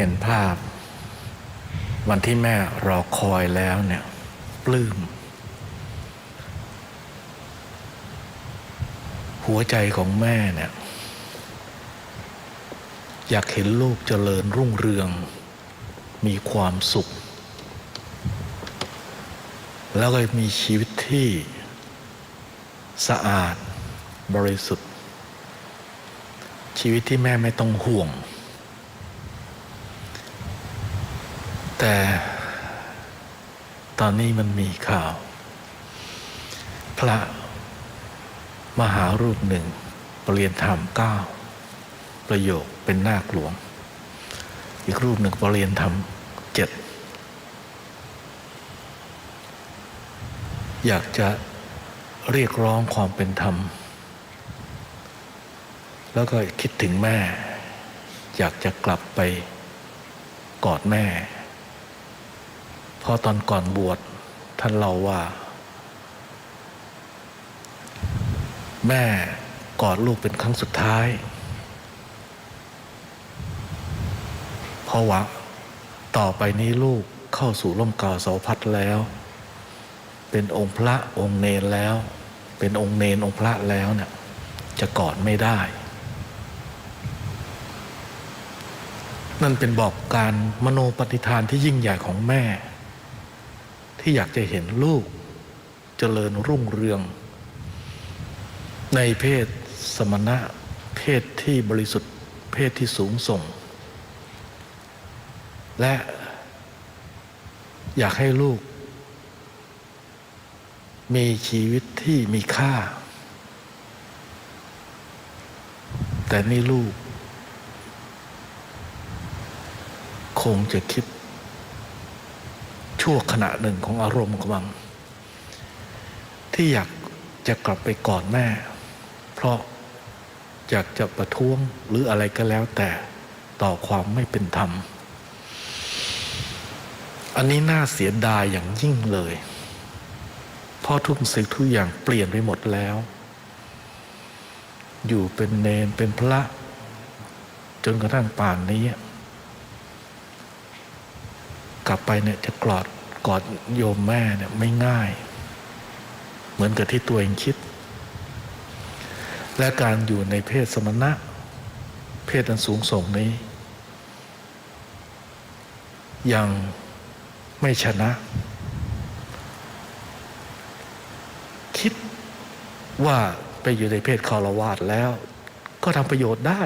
เห็นภาพ วันที่แม่รอคอยแล้วเนี่ยปลื้ม หัวใจของแม่เนี่ยอยากเห็นลูกเจริญรุ่งเรือง มีความสุข แล้วก็มีชีวิตที่สะอาดบริสุทธิ์ ชีวิตที่แม่ไม่ต้องห่วง แต่ ตอนนี้มันมีข่าว พระมหารูปหนึ่งปรริยนธรรมเก้าประโยคเป็นนาคหลวง อีกรูปหนึ่งปรริยนธรรมเจ็ดอยากจะเรียกร้องความเป็นธรรม แล้วก็คิดถึงแม่ อยากจะกลับไปกอดแม่ พราะตอนก่อนบวชท่านเล่าว่า แม่กอดลูกเป็นครั้งสุดท้ายเพราะว่าต่อไปนี้ลูกเข้าสู่ร่มกาเสาพัดแล้ว เป็นองค์พระองค์เนรแล้ว เป็นองค์เนรองค์พระแล้วเนี่ยจะกอดไม่ได้ นั่นเป็นบอกการมโนปฏิฐานที่ยิ่งใหญ่ของแม่ ที่อยากจะเห็นลูกเจริญรุ่งเรือง ในเพศสมณะ เพศที่บริสุทธิ์ เพศที่สูงส่ง และอยากให้ลูก มีชีวิตที่มีค่า แต่นี่ลูก คงจะคิด ชั่วขณะหนึ่งของอารมณ์กำลัง ที่อยากจะกลับไปกอดแม่ เพราะอยากจะประท้วงหรืออะไรก็แล้วแต่ต่อความไม่เป็นธรรม อันนี้น่าเสียดายอย่างยิ่งเลยเพราะทุกสิ่งทุกอย่างเปลี่ยนไปหมดแล้ว อยู่เป็นเนนเป็นพระ จนกระทั่งป่านนี้ กลับไปเนี่ยจะกรอด กอดโยมแม่เนี่ยไม่ง่าย เหมือนกับที่ตัวเองคิด และการอยู่ในเพศสมณะ เพศอันสูงส่งนี้ ยังไม่ชนะ คิดว่าไปอยู่ในเพศคารวาสแล้ว ก็ทำประโยชน์ได้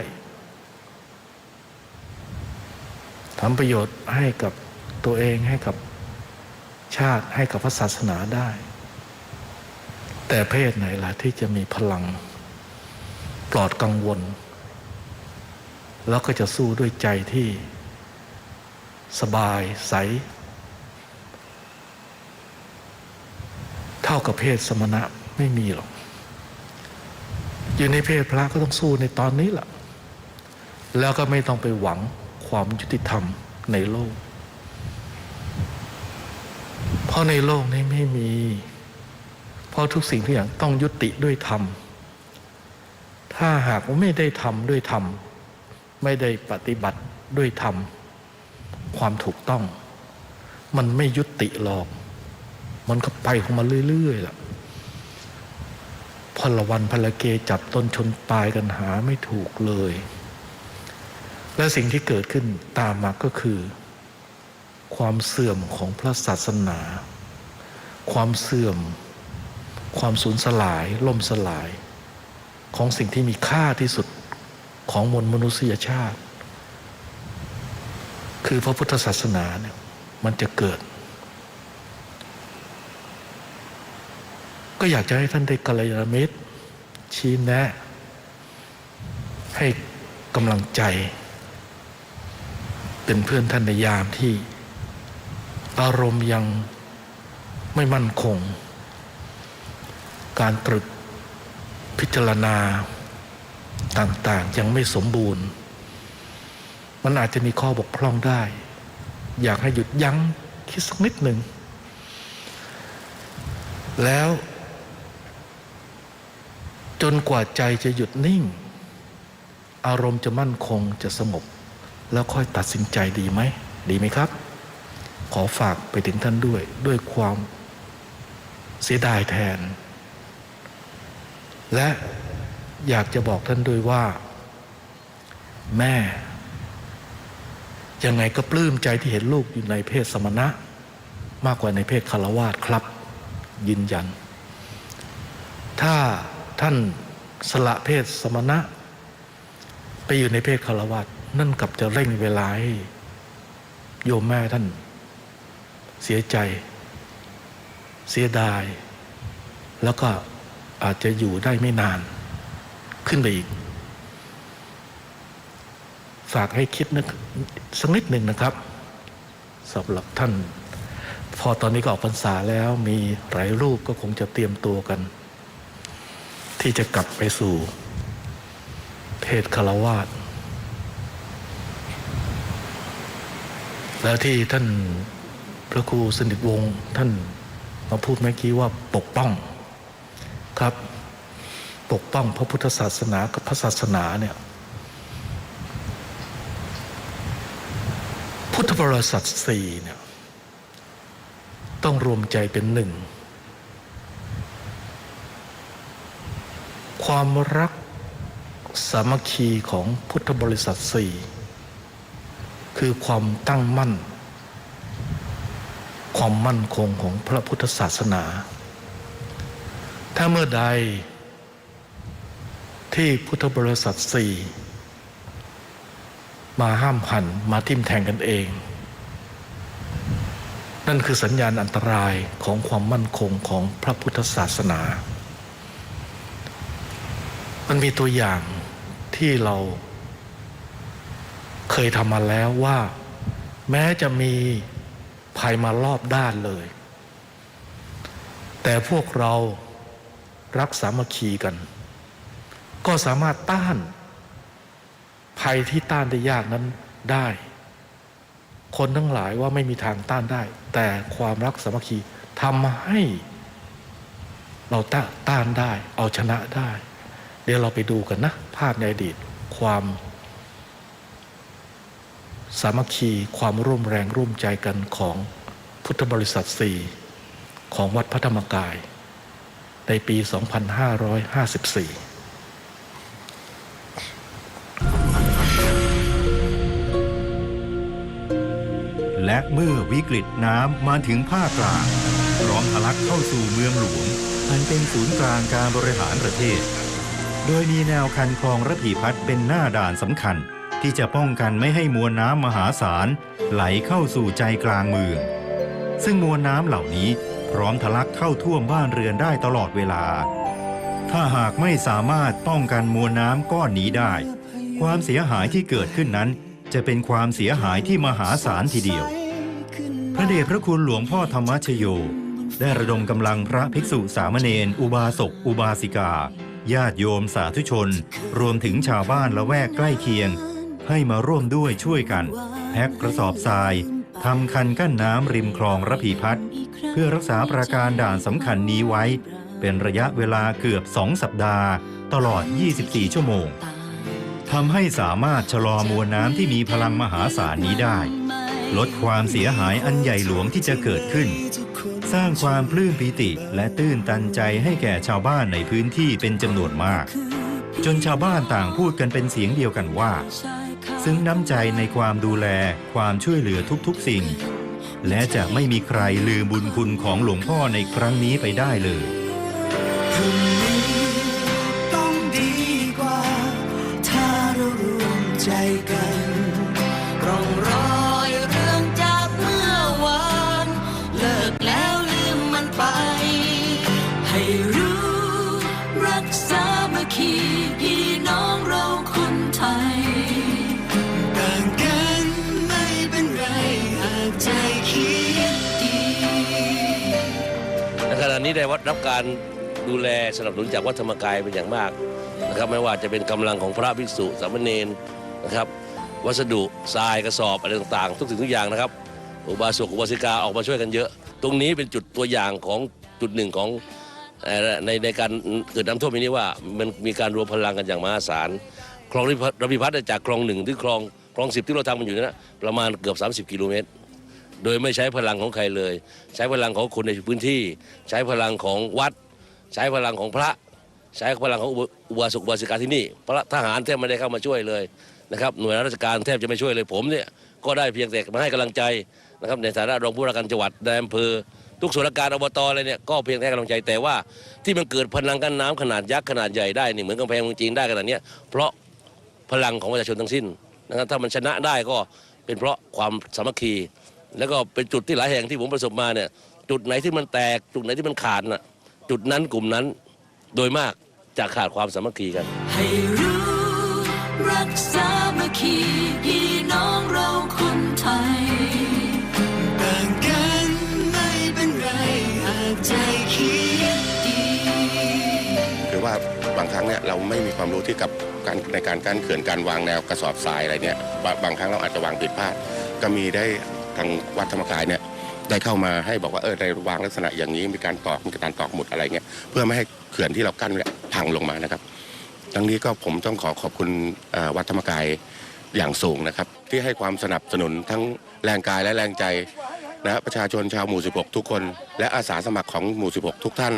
ทำประโยชน์ให้กับตัวเองให้กับ ชาติให้กับพระศาสนาได้ แต่เพศไหนล่ะที่จะมีพลัง ปลอดกังวล แล้วก็จะสู้ด้วยใจที่ สบายใส เท่ากับเพศสมณะไม่มีหรอก อยู่ในเพศพระก็ต้องสู้ในตอนนี้แหละแล้วก็ไม่ต้องไปหวังความยุติธรรมในโลก เพราะในโลกนี้ไม่มี เพราะทุกสิ่งทุกอย่างต้องยุติด้วยธรรม ถ้าหากว่าไม่ได้ทำด้วยธรรม ไม่ได้ปฏิบัติด้วยธรรม ความถูกต้อง มันไม่ยุติหรอก มันก็ไปของมันเรื่อยๆล่ะพลวันพลเกจับต้นชนปลายกันหาไม่ถูกเลย และสิ่งที่เกิดขึ้นตามมาก็คือ ความเสื่อมของพระศาสนา ความเสื่อม ความสูญสลาย ล่มสลาย ของสิ่งที่มีค่าที่สุดของมวลมนุษยชาติ คือพระพุทธศาสนาเนี่ยมันจะเกิด ก็อยากจะให้ท่านได้กัลยาณมิตร ชี้แนะ ให้กำลังใจ เป็นเพื่อนท่านในยามที่ อารมณ์ยังไม่มั่นคง การตรึกพิจารณาต่างๆ ยังไม่สมบูรณ์ มันอาจจะมีข้อบกพร่องได้ อยากให้หยุดยั้งคิดสักนิดหนึ่ง แล้ว จนกว่าใจจะหยุดนิ่ง อารมณ์จะมั่นคงจะสงบ แล้วค่อยตัดสินใจดีไหม ดีไหมครับ ขอฝากไปถึงท่านด้วย ด้วยความเสียดายแทน และอยากจะบอกท่านด้วยว่า แม่ ยังไงก็ปลื้มใจที่เห็นลูกอยู่ในเพศสมณะ มากกว่าในเพศคารวาสครับ ยืนยัน ถ้าท่านสละเพศสมณะ ไปอยู่ในเพศคารวาสนั่นกับจะเร่งเวลาให้โยมแม่ท่าน เสียใจ เสียดาย แล้วก็อาจจะอยู่ได้ไม่นาน ขึ้นไปอีก ฝากให้คิดนึกสักนิดหนึ่งนะครับสำหรับท่าน พอตอนนี้ก็ออกพรรษาแล้วมีหลายรูปก็คงจะเตรียมตัวกัน ที่จะกลับไปสู่ เพศคารวาสแล้วที่ท่าน พระครูสนิทวงศ์ท่านมาพูดเมื่อกี้ว่าปกป้องครับ ปกป้องพระพุทธศาสนากับพระศาสนาเนี่ยพุทธบริษัทสี่เนี่ยต้องรวมใจเป็นหนึ่ง ความรักสามัคคีของพุทธบริษัทสี่คือความตั้งมั่น ความมั่นคงของพระพุทธศาสนา ถ้าเมื่อใดที่พุทธบริษัทสี่มาห้ามหันมาทิ่มแทงกันเอง นั่นคือสัญญาณอันตรายของความมั่นคงของพระพุทธศาสนา มันมีตัวอย่างที่เราเคยทำมาแล้วว่า แม้จะมี ภัยมารอบด้านเลย แต่พวกเรารักสามัคคีกัน ก็สามารถต้าน ภัยที่ต้านได้ยากนั้นได้ คนทั้งหลายว่าไม่มีทางต้านได้ แต่ความรักสามัคคีทำให้เราต้าต้านได้ เอาชนะได้ เดี๋ยวเราไปดูกันนะ ภาพในอดีตความ สามัคคีความร่วมแรงร่วมใจกันของพุทธบริษัทสี่ของวัดพระธรรมกาย ในปี 2554และเมื่อวิกฤตน้ำมาถึงภาคกลางพร้อมทะลักเข้าสู่เมืองหลวง อันเป็นศูนย์กลางการบริหารประเทศ โดยมีแนวคันคลองระพีพัฒน์เป็นหน้าด่านสำคัญ ที่จะป้องกันไม่ให้มวลน้ำมหาศาลไหลเข้าสู่ใจกลางเมือง ซึ่งมวลน้ำเหล่านี้พร้อมทะลักเข้าท่วมบ้านเรือนได้ตลอดเวลา ถ้าหากไม่สามารถป้องกันมวลน้ำก้อนนี้ได้ ความเสียหายที่เกิดขึ้นนั้น จะเป็นความเสียหายที่มหาศาลทีเดียว พระเดชพระคุณหลวงพ่อธรรมชโย ได้ระดมกำลังพระภิกษุสามเณรอุบาสกอุบาสิกา ญาติโยมสาธุชน รวมถึงชาวบ้านละแวกใกล้เคียง ให้มาร่วมด้วยช่วยกันแพ็กกระสอบทรายทำคันกั้นน้ำริมคลองระพีพัฒน์เพื่อรักษาประการด่านสำคัญนี้ไว้ เป็นระยะเวลาเกือบสองสัปดาห์ ตลอด 24 ชั่วโมงทำให้สามารถชะลอมวลน้ำที่มีพลังมหาศาลนี้ได้ ลดความเสียหายอันใหญ่หลวงที่จะเกิดขึ้น สร้างความปลื้มปิติและตื้นตันใจให้แก่ชาวบ้านในพื้นที่เป็นจำนวนมาก จนชาวบ้านต่างพูดกันเป็นเสียงเดียวกันว่า ซึ้งน้ำใจในความดูแลความช่วยเหลือทุกๆสิ่ง และจะไม่มีใครลืมบุญคุณของหลวงพ่อในครั้งนี้ไปได้เลย ขณะนี้ได้วัดรับการดูแลสนับสนุนจากวัดธรรมกายเป็นอย่างมากนะครับไม่ว่าจะเป็นกำลังของพระภิกษุสามเณรนะครับ วัสดุทรายกระสอบอะไรต่างๆ ทุกสิ่งทุกอย่างนะครับ อุบาสกอุบาสิกาออกมาช่วยกันเยอะ ตรงนี้เป็นจุดตัวอย่างของจุดหนึ่งของในในการเกิดน้ำท่วมนี้ว่ามันมีการรวมพลังกันอย่างมหาศาลคลองระพีพัฒน์จากคลองหนึ่งที่คลองคลองสิบที่เราทำมันอยู่เนยนะประมาณเกือบ 30 กิโลเมตร โดยไม่ใช้พลังของใครเลย ใช้พลังของคนในพื้นที่ ใช้พลังของวัด ใช้พลังของพระ ใช้พลังของอุบาสกอุบาสิกาที่นี่พระทหารแทบไม่ได้เข้ามาช่วยเลยนะครับหน่วยราชการแทบจะไม่ช่วยเลยผมเนี่ยก็ได้เพียงแต่มาให้กำลังใจนะครับในฐานะรองผู้ว่าการจังหวัดในอำเภอทุกส่วนราชการอบตอะไรเนี่ยก็เพียงแต่กำลังใจแต่ว่าที่มันเกิดพลังกันน้ำขนาดยักษ์ขนาดใหญ่ได้นี่เหมือนกำแพงเมืองจีนได้ขนาดนี้เพราะพลังของประชาชนทั้งสิ้นนะครับถ้ามันชนะได้ก็เป็นเพราะความสามัคคี แล้วก็เป็นจุดที่หลายแห่งที่ผมประสบมาเนี่ยจุดไหนที่มันแตกจุดไหนที่มันขาดน่ะจุดนั้นกลุ่มนั้นโดยมากจะขาดความสามัคคีกัน ให้รู้รักษามาคีพี่น้องเราคนไทยต่างกันไม่เป็นไรหากใจคิดดีคือว่าบางครั้งเนี่ยเราไม่มีความรู้ที่กับการในการกั้นเขื่อนการวางแนวกระสอบทรายอะไรเนี่ยบางบางครั้งเราอาจจะวางผิดพลาดก็มีได้ ทางวัดธรรมกายเนี่ยได้เข้ามาให้บอกว่าเออได้วางลักษณะอย่างนี้มีการตอกมีการตอกหมุดอะไรเงี้ยเพื่อไม่ให้เขื่อนที่เรากั้นเนี่ยพังลงมานะครับ ทั้งนี้ก็ผมต้องขอขอบคุณวัดธรรมกายอย่างสูงนะครับ ที่ให้ความสนับสนุนทั้งแรงกายและแรงใจนะประชาชนชาวหมู่ 16 ทุกคน และอาสาสมัครของหมู่ 16 ทุกท่าน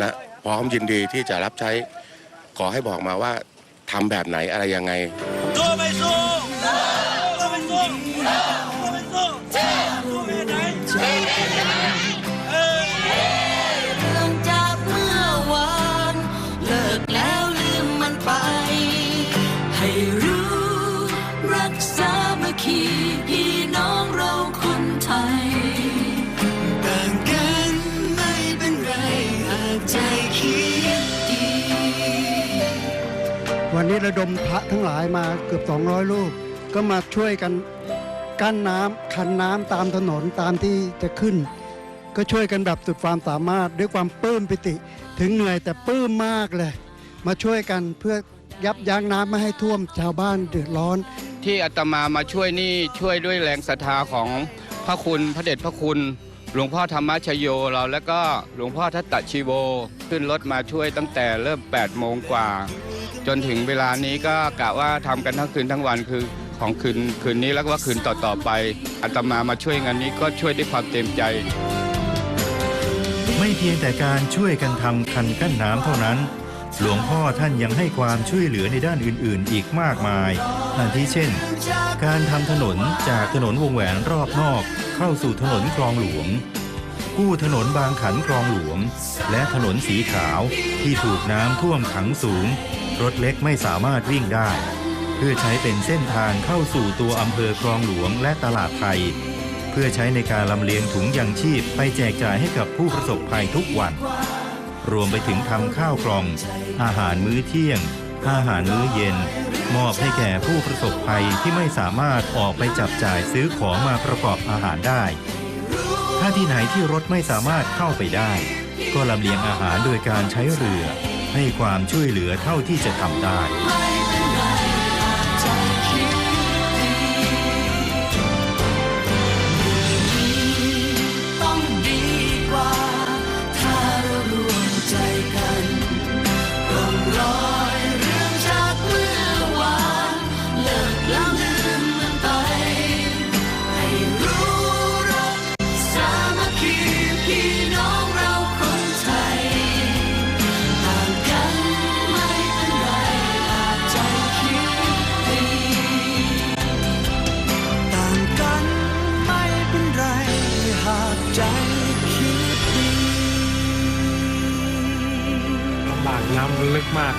นะพร้อมยินดีที่จะรับใช้ขอให้บอกมาว่าทำแบบไหนอะไรยังไงสู้ไม่สู้ นี้ระดมพระทั้งหลายมาเกือบ 200 รูป ก็มาช่วยกันกั้นน้ำคันน้ำตามถนนตามที่จะขึ้น ก็ช่วยกันแบบสุดความสามารถด้วยความปลื้มปิติ ถึงเหนื่อยแต่ปลื้มมากเลย มาช่วยกันเพื่อยับยั้งน้ำไม่ให้ท่วมชาวบ้านเดือดร้อน ที่อาตมามาช่วยนี่ช่วยด้วยแรงศรัทธาของพระคุณพระเดชพระคุณหลวงพ่อธรรมชโยเราแล้วก็หลวงพ่อทัตตชีโว ขึ้นรถมาช่วยตั้งแต่เริ่ม8โมงกว่า จนถึงเวลานี้ก็กะว่าทำกันทั้งคืนทั้งวันคือของคืนคืนนี้แล้วก็คืนต่อๆไปอาตมามาช่วยงานนี้ก็ช่วยด้วยความเต็มใจ ไม่เพียงแต่การช่วยกันทำคันกั้นน้ำเท่านั้น หลวงพ่อท่านยังให้ความช่วยเหลือในด้านอื่นๆ อีกมากมายอาทิเช่น การทำถนนจากถนนวงแหวนรอบนอก เข้าสู่ถนนคลองหลวงกู้ถนนบางขันคลองหลวง และถนนสีขาวที่ถูกน้ำท่วมขังสูง รถเล็กไม่สามารถวิ่งได้ เพื่อใช้เป็นเส้นทางเข้าสู่ตัวอำเภอคลองหลวงและตลาดไทย เพื่อใช้ในการลำเลียงถุงยางชีพไปแจกจ่ายให้กับผู้ประสบภัยทุกวัน รวมไปถึงทำข้าวกล่อง อาหารมื้อเที่ยง อาหารมื้อเย็น มอบให้แก่ผู้ประสบภัยที่ไม่สามารถออกไปจับจ่ายซื้อของมาประกอบอาหารได้ ถ้าที่ไหนที่รถไม่สามารถเข้าไปได้ ก็ลำเลียงอาหารโดยการใช้เรือ ให้ความช่วยเหลือเท่าที่จะทำได้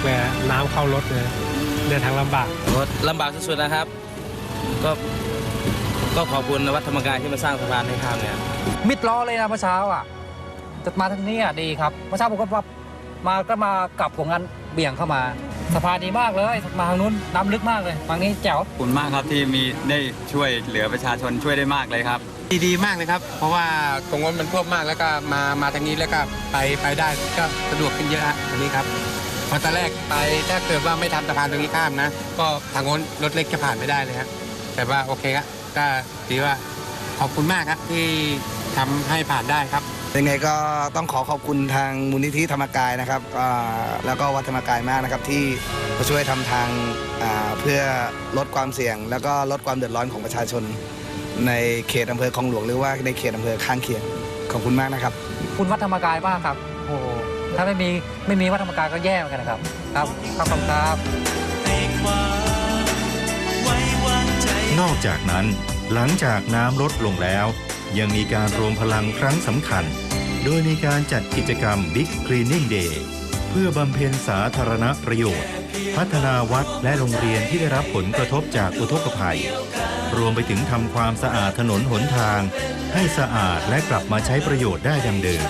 เลย น้ำเข้ารถเลยเดินทางลำบากรถลำบากสุดๆนะครับ ก็ก็ขอบคุณวัดธรรมกายที่มาสร้างสะพานให้ข้ามเนี่ยมิดล้อเลยนะเมื่อเช้าอะจะมาทางนี้อะดีครับเมื่อเช้าผมก็ว่ามาก็มากลับของงานเบี่ยงเข้ามาสะพานดีมากเลยมาทางนู้นน้ำลึกมากเลยทางนี้แจ๋วขอบคุณมากครับที่มีได้ช่วยเหลือประชาชนช่วยได้มากเลยครับ ดีดีมากเลยครับ เพราะว่าตรงนั้นมันท่วมมากแล้วก็มามาทางนี้แล้วก็ไปไปได้ก็สะดวกขึ้นเยอะฮะอันนี้ครับ เพอตอนแรกไปถ้าเกิดว่าไม่ทำสะพานตรงนี้ข้ามนะ ก็ทางโน้นรถเล็กจะผ่านไม่ได้เลยครับแต่ว่าโอเคครับก็ถือว่าขอบคุณมากครับที่ทำให้ผ่านได้ครับยังไงก็ต้องขอขอบคุณทางมูลนิธิธรรมกายนะครับอ่าแล้วก็วัดธรรมกายมากนะครับที่มาช่วยทำทางอ่าเพื่อลดความเสี่ยง แล้วก็ลดความเดือดร้อนของประชาชน ในเขตอำเภอคลองหลวงหรือว่าในเขตอำเภอข้างเคียงขอบคุณมากนะครับ คุณวัดธรรมกายมากครับโอ้โห ถ้าไม่มีไม่มีวัดธรรมกายก็แย่เหมือนกันนะครับ ครับขอบคุณครับ นอกจากนั้น หลังจากน้ำลดลงแล้ว ยังมีการรวมพลังครั้งสำคัญ โดยมีการจัดกิจกรรม Big Cleaning Day เพื่อบำเพ็ญสาธารณประโยชน์ พัฒนาวัดและโรงเรียนที่ได้รับผลกระทบจากอุทกภัย รวมไปถึงทำความสะอาดถนนหนทาง ให้สะอาดและกลับมาใช้ประโยชน์ได้ดังเดิม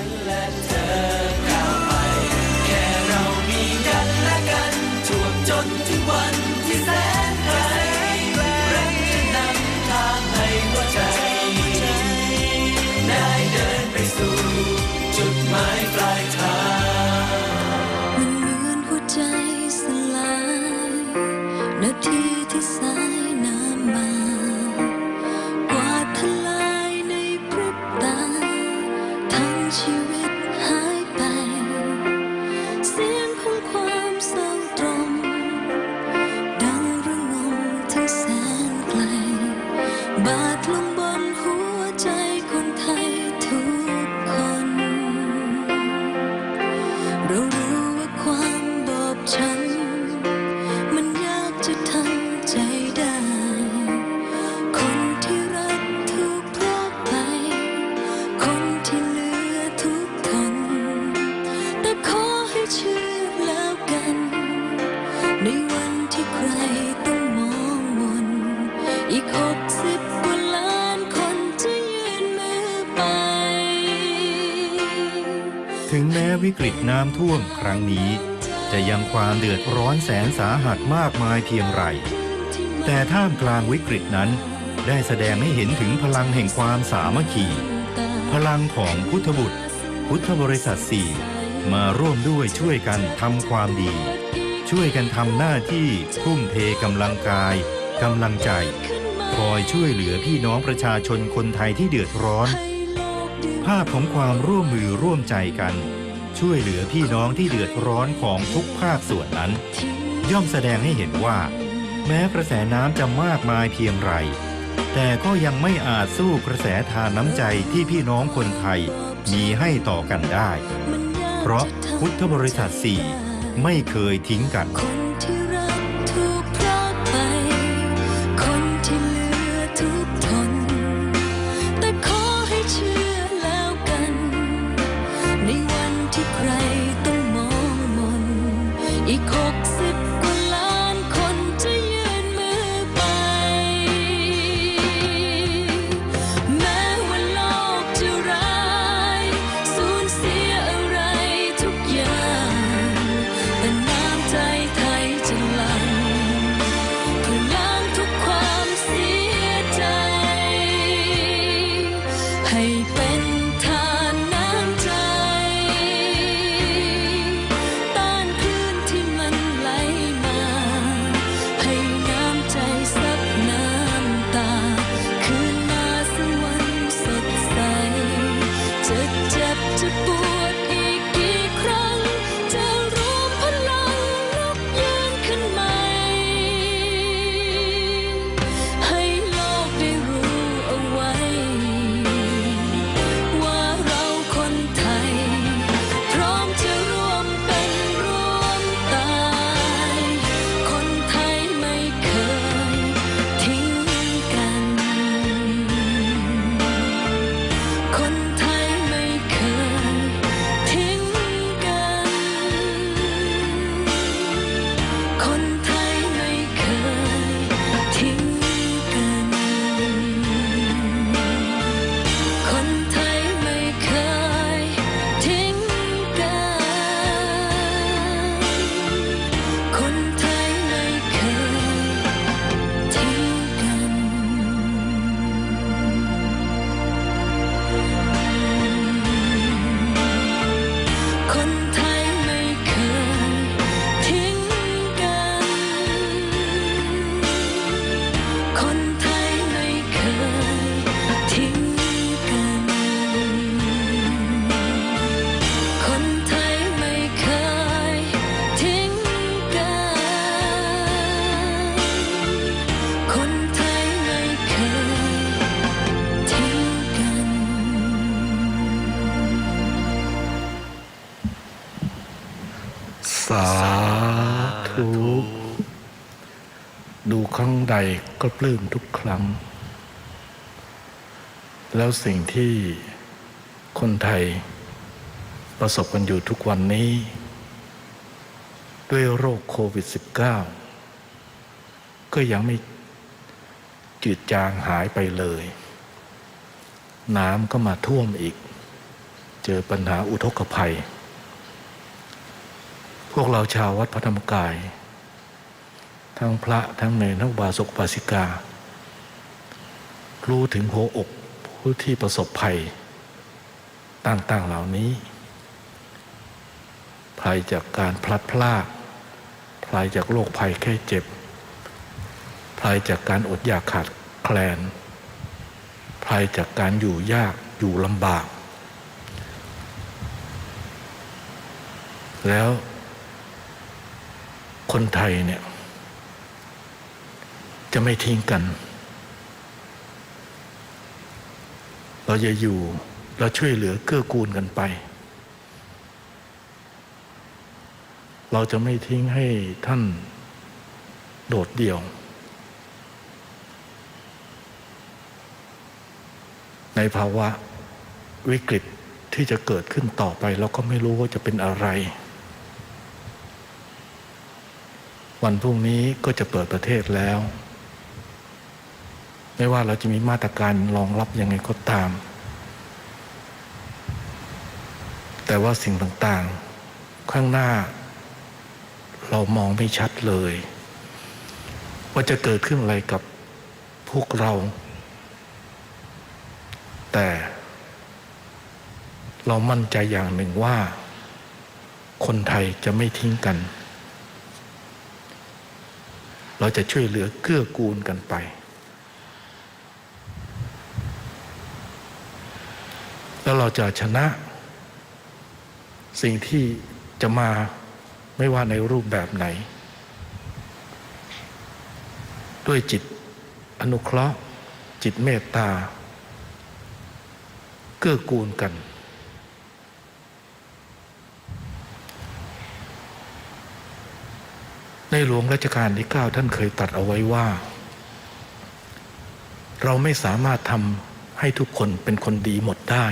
ท่วมครั้งนี้ จะยังความเดือดร้อนแสนสาหัสมากมายเพียงไร แต่ท่ามกลางวิกฤตนั้น ได้แสดงให้เห็นถึงพลังแห่งความสามัคคี พลังของพุทธบุตร พุทธบริษัทสี่มาร่วมด้วยช่วยกันทำความดี ช่วยกันทำหน้าที่ทุ่มเทกำลังกายกำลังใจ คอยช่วยเหลือพี่น้องประชาชนคนไทยที่เดือดร้อน ภาพของความร่วมมือร่วมใจกัน ช่วยเหลือพี่น้องที่เดือดร้อนของทุกภาคส่วนนั้น ย่อมแสดงให้เห็นว่า แม้กระแสน้ำจะมากมายเพียงไร แต่ก็ยังไม่อาจสู้กระแสทานน้ำใจที่พี่น้องคนไทยมีให้ต่อกันได้ เพราะพุทธบริษัทสี่ไม่เคยทิ้งกัน ก็ปลื้มทุกครั้ง แล้วสิ่งที่คนไทยประสบกันอยู่ทุกวันนี้ ด้วยโรคโควิด -19 ก็ยังไม่จืดจางหายไปเลย น้ำก็มาท่วมอีก เจอปัญหาอุทกภัย พวกเราชาววัดพระธรรมกาย ทั้งพระทั้งเนรทั้งบาสกบาสิกา รู้ถึงหัวอกผู้ที่ประสบภัย ต่างๆเหล่านี้ภัยจากการพลัดพรากภัยจากโรคภัยแค่เจ็บภัยจากการอดอยากขาดแคลนภัยจากการอยู่ยากอยู่ลำบาก แล้วคนไทยเนี่ย จะไม่ทิ้งกัน เราจะอยู่เราช่วยเหลือเกื้อกูลกันไป เราจะไม่ทิ้งให้ท่านโดดเดี่ยว ในภาวะวิกฤตที่จะเกิดขึ้นต่อไปเราก็ไม่รู้ว่าจะเป็นอะไร วันพรุ่งนี้ก็จะเปิดประเทศแล้ว ไม่ว่าเราจะมีมาตรการรองรับยังไงก็ตาม แต่ว่าสิ่งต่างๆ ข้างหน้า เรามองไม่ชัดเลย ว่าจะเกิดขึ้นอะไรกับพวกเรา แต่เรามั่นใจอย่างหนึ่งว่า คนไทยจะไม่ทิ้งกัน เราจะช่วยเหลือเกื้อกูลกันไป แล้วเราจะชนะ สิ่งที่จะมาไม่ว่าในรูปแบบไหน ด้วยจิตอนุเคราะห์ จิตเมตตา เกื้อกูลกัน ในหลวงรัชกาลที่ 9 ท่านเคยตัดเอาไว้ว่า เราไม่สามารถทำให้ทุกคนเป็นคนดีหมดได้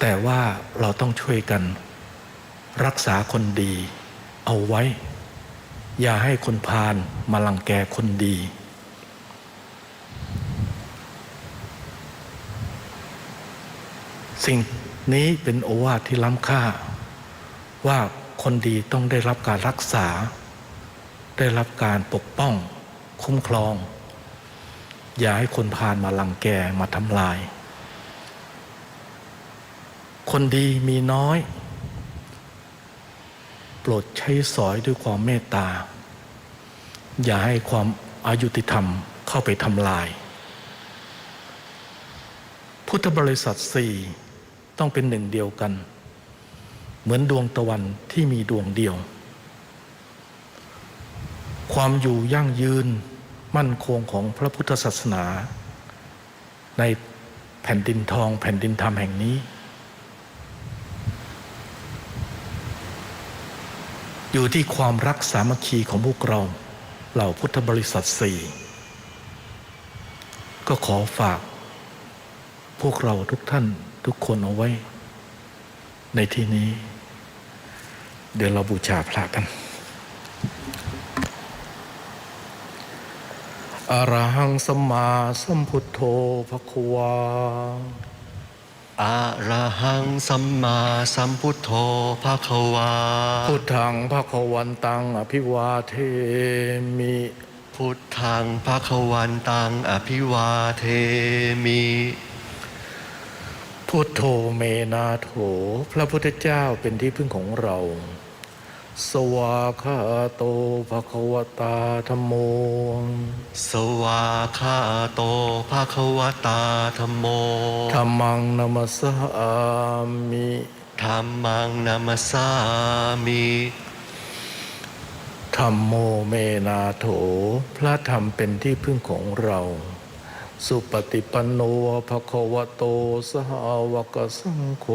แต่ว่าเราต้องช่วยกัน รักษาคนดี เอาไว้ อย่าให้คนพาลมาลังแกคนดี สิ่งนี้เป็นโอวาทที่ล้ำค่า ว่าคนดีต้องได้รับการรักษา ได้รับการปกป้อง คุ้มครอง อย่าให้คนพาลมาลังแกมาทำลาย คนดีมีน้อย โปรดใช้สอยด้วยความเมตตา อย่าให้ความอายุติธรรมเข้าไปทำลาย พุทธบริษัทสี่ต้องเป็นหนึ่งเดียวกัน เหมือนดวงตะวันที่มีดวงเดียว ความอยู่ยั่งยืนมั่นคงของพระพุทธศาสนา ในแผ่นดินทองแผ่นดินธรรมแห่งนี้ อยู่ที่ความรักสามัคคีของพวกเราเหล่าพุทธบริษัทสี่ก็ขอฝาก พวกเราทุกท่านทุกคนเอาไว้ ในที่นี้ เดี๋ยวเราบูชาพระกันอรหังสัมมาสัมพุทโธภควา อะระหังสัมมาสัมพุทโธภะคะวา พุทธังภควันตังอภิวาเทมิ พุทธังภะคะวันตังอภิวาเทมิ พุทโธเมนาโถ พระพุทธเจ้าเป็นที่พึ่งของเรา สวาคาโตภควตาธรรมโม สวาคาโตภะคะวตาธรรมโมธรรมังนัมสสามิธรรมังนามัสสามิธรรมโมเมนาโถ พระธรรมเป็นที่พึ่งของเรา สุปฏิปันโนภะคะวะโตสาวกสังโฆ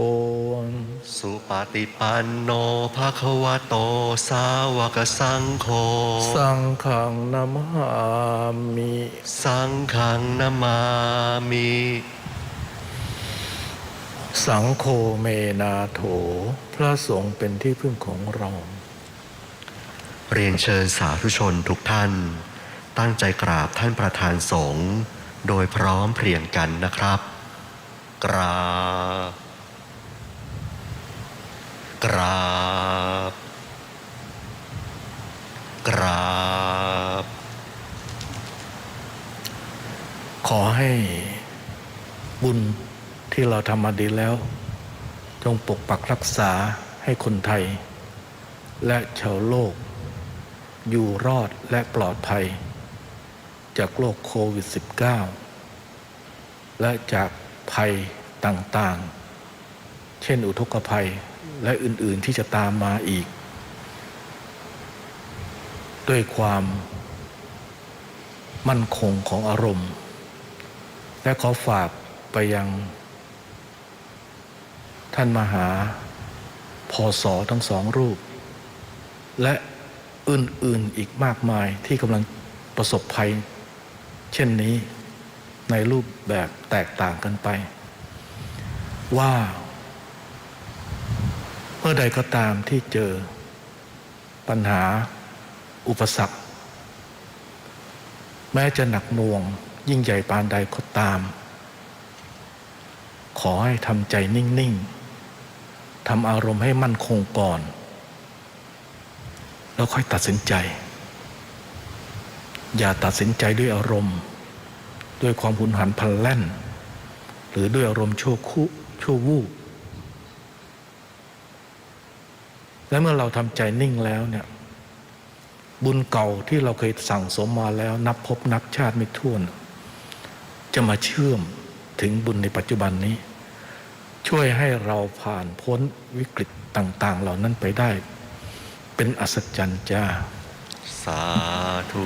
สุปฏิปันโนภะคะวะโตสาวกสังโฆสังฆังนามามิสังฆังนามามิสังโฆเมนาโถ พระสงฆ์เป็นที่พึ่งของเรา เรียนเชิญสาธุชนทุกท่าน ตั้งใจกราบท่านประธานสงฆ์ โดยพร้อมเพรียงกันนะครับ กราบ กราบ กราบ ขอให้บุญที่เราทำมาดีแล้ว จงปกปักรักษาให้คนไทย และชาวโลก อยู่รอดและปลอดภัย จากโรคโควิด -19 และจากภัยต่างๆ เช่นอุทกภัยและอื่นๆที่จะตามมาอีก ด้วยความมั่นคงของอารมณ์ และขอฝากไปยัง ท่านมหาพอสอทั้งสองรูป และอื่นๆอีกมากมายที่กำลังประสบภัย เช่นนี้ในรูปแบบแตกต่างกันไป ว่า เมื่อใดก็ตามที่เจอปัญหาอุปสรรค แม้จะหนักหน่วงยิ่งใหญ่ปานใดก็ตาม ขอให้ทำใจนิ่ง ๆทำอารมณ์ให้มั่นคงก่อน แล้วค่อยตัดสินใจ อย่าตัดสินใจด้วยอารมณ์ ด้วยความหุนหันพลันแล่น หรือด้วยอารมณ์ชั่วคุชั่ววูบและเมื่อเราทำใจนิ่งแล้วเนี่ยบุญเก่าที่เราเคยสั่งสมมาแล้ว นับพบนับชาติไม่ถ้วน จะมาเชื่อมถึงบุญในปัจจุบันนี้ ช่วยให้เราผ่านพ้นวิกฤตต่าง ๆ เหล่านั้นไปได้ เป็นอัศจรรย์จ้า สาธุ